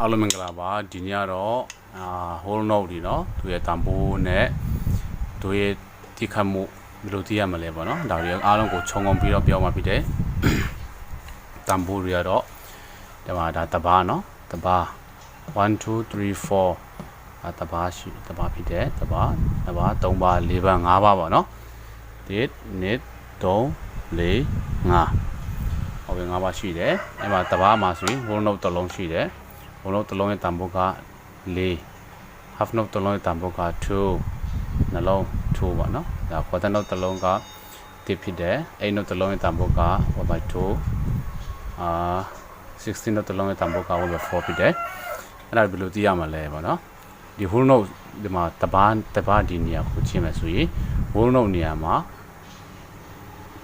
အားလုံးမင်္ဂလာပါဒီညတော့အာ whole note ဒီနော်သူရဲ့တံပိုးနဲ့သူရဲ့တိခတ်မှုဘယ်လိုသိရမလဲပေါ့နော်ဒါတွေအားလုံးကိုခြုံငုံပြီးတော့ပြောမှာဖြစ်တယ်တံပိုးတွေကတော့ဒီမှာဒါတဘာနော်တဘာ1 2 3 4အတဘာရှိတဘာဖြစ်တယ်တဘာတဘာ3ပါ4ပါ5ပါပေါ့နော်ဒီနေ့3 4 5ဟုတ်ပြီ5ပါရှိတယ်အဲ့မှာတဘာမှာဆိုရင် whole note တစ်လုံးရှိတယ် whole note တစ်လုံးရဲ့တန်ဖိုးက4 half note တစ်လုံးရဲ့တန်ဖိုးက2နှလုံး2ပေါ့နော်ဒါ quarter note တစ်လုံးက1ဖြစ်တယ်8 note တစ်လုံးရဲ့တန်ဖိုးက1/2အာ16 note တစ်လုံးရဲ့တန်ဖိုးက1/4ဖြစ်တယ်အဲ့ဒါဘယ်လိုသိရမှာလဲပေါ့နော်ဒီ whole note ဒီမှာတပားတပားဒီနေရာကိုချိန်မယ်ဆိုရင် whole note နေရာမှာ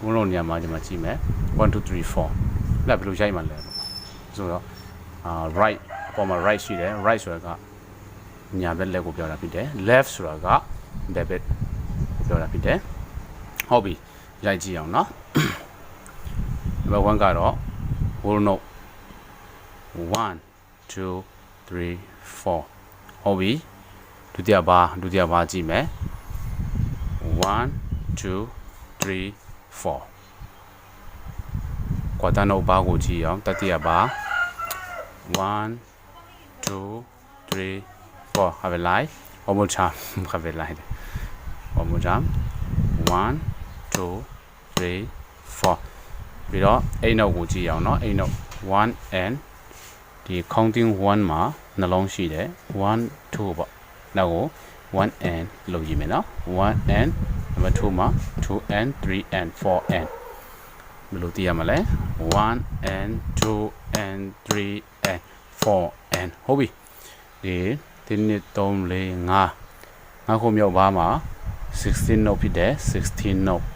ဝန်းလုံးနေရာမှာဒီမှာကြည့်မယ်1 2 3 4လက်ဘယ်လိုရိုက်မှလဲပေါ့ဆိုတော့အာ right အပေါ်မှာ right ရှိတယ် right ဆိုတာကညာဘက်လက်ကိုပြောတာဖြစ်တယ် left ဆိုတာကဘက်ဘက်ကိုပြောတာဖြစ်တယ်ဟုတ်ပြီရိုက်ကြည့်အောင်နော် number 1ကတော့ whole note 1 2 3 4ဟုတ်ပြီဒုတိယဘာဒုတိယဘာကြည့်မယ်1 2 3 4ကွာတန်တော့ဘာကိုကြည့်အောင်တတိယဘာ1 2 3 4 have a lie one more time have a lie one more time 1 2 3 4ပြီးတော့အိမ်နောက်ကိုကြည့်အောင်เนาะအိမ်နောက်1 and ဒီ counting 1မှာနှလုံးရှိတယ်1 2ပေါ့နောက်ကို1 and လို့ရေးမယ်เนาะ1 and number 2မှာ 2 and 3 and 4 and ဘယ်လိုသိရမလဲ1 and 2 and 3 and 4 and ဟုတ်ပြီဒီဒီနှစ်3 4 5ငါခုမြောက်ပါမှာ16 note ဖြစ်တယ်16 note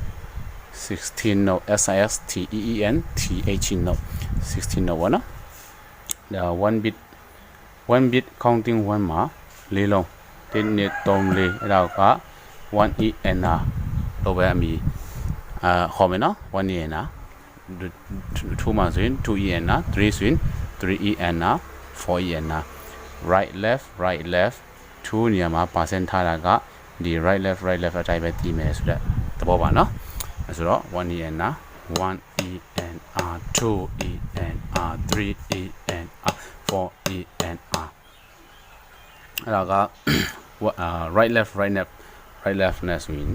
16 note S I S T E E N T H E note 16 note ဝနော်ဒါ1 bit 1 bit counting 1မှာလေးလုံးဒီနှစ်3 4အဲ့ဒါက1 E N R လို့ပဲအမီအာခေါ်မယ်နော်1 E N R 2မှာဆိုရင်2 E N R 3ဆိုရင်3 E N R 4 E N R right left right left 2နေရာမှာ percent ထားတာကဒီ right left right left အတိုင်းပဲတည်မယ်ဆိုတော့သဘောပါနော်အဲဆိုတော့1 E N R 1 E N R 2 E N R 3 E N R 4 E N R အဲ့ဒါက right left right left right left နဲ့ဆိုရင်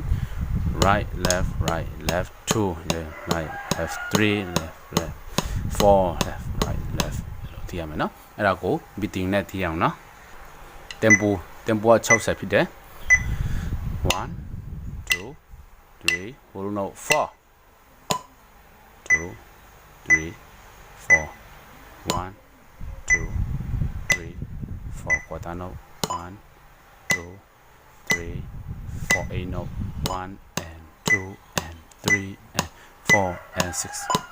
right left right left 2 yeah, right left 3 left left 4 left right left လို့သိရမယ်နော်အဲ့ဒါကို beating နဲ့သိရအောင်နော် tempo tempo က60ဖြစ်တယ်1 2 3 hold note 4 2 3 4 1 2 3 4 quarter note 1 2 3 4 8 note 1 and 2 and 3 and 4 and 6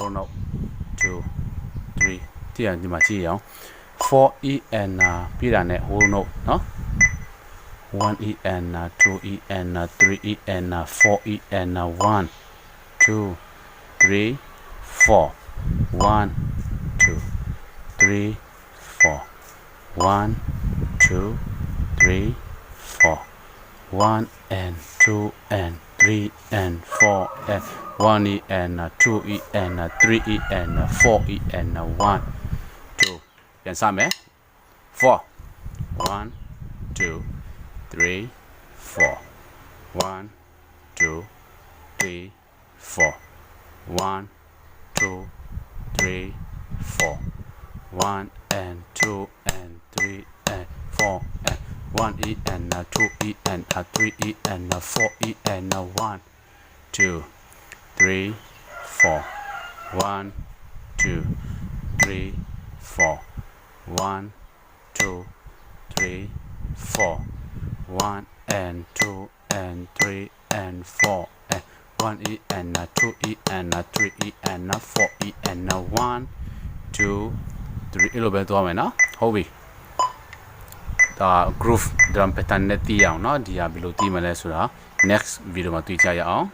one out two three. ဒီအညီမကြည့်ရအောင် à, four e and ပြီးတာနဲ့ whole note နော် One, e and à, two, e and à, three, e and four, e and 1 2 3 4 1 2 3 4 1 2 3 4 1 and two and 3 and 4 and 1 e and 2 e and 3 e and 4 e and 1 2ပြန်စမယ်4 1 2 3 4 1 2 3 4 1 2 3 4 1 and 2 and 3 and 4 and 1 e and 2 e and 3 e and 4 e and 1 2 3 4 1 2 3 4 1 2 3 4 1 and 2 and 3 and 4 and 1 e and 2 e and 3 e and 4 e and 1 2 3အဲ့လိုပဲသွားမယ်နော်ဟုတ်ပြီ ဒါ groove drum pattern နဲ့တီးအောင်เนาะဒီဟာဘယ်လိုတီးမလဲဆိုတာ next video မှာတွေ့ကြရအောင်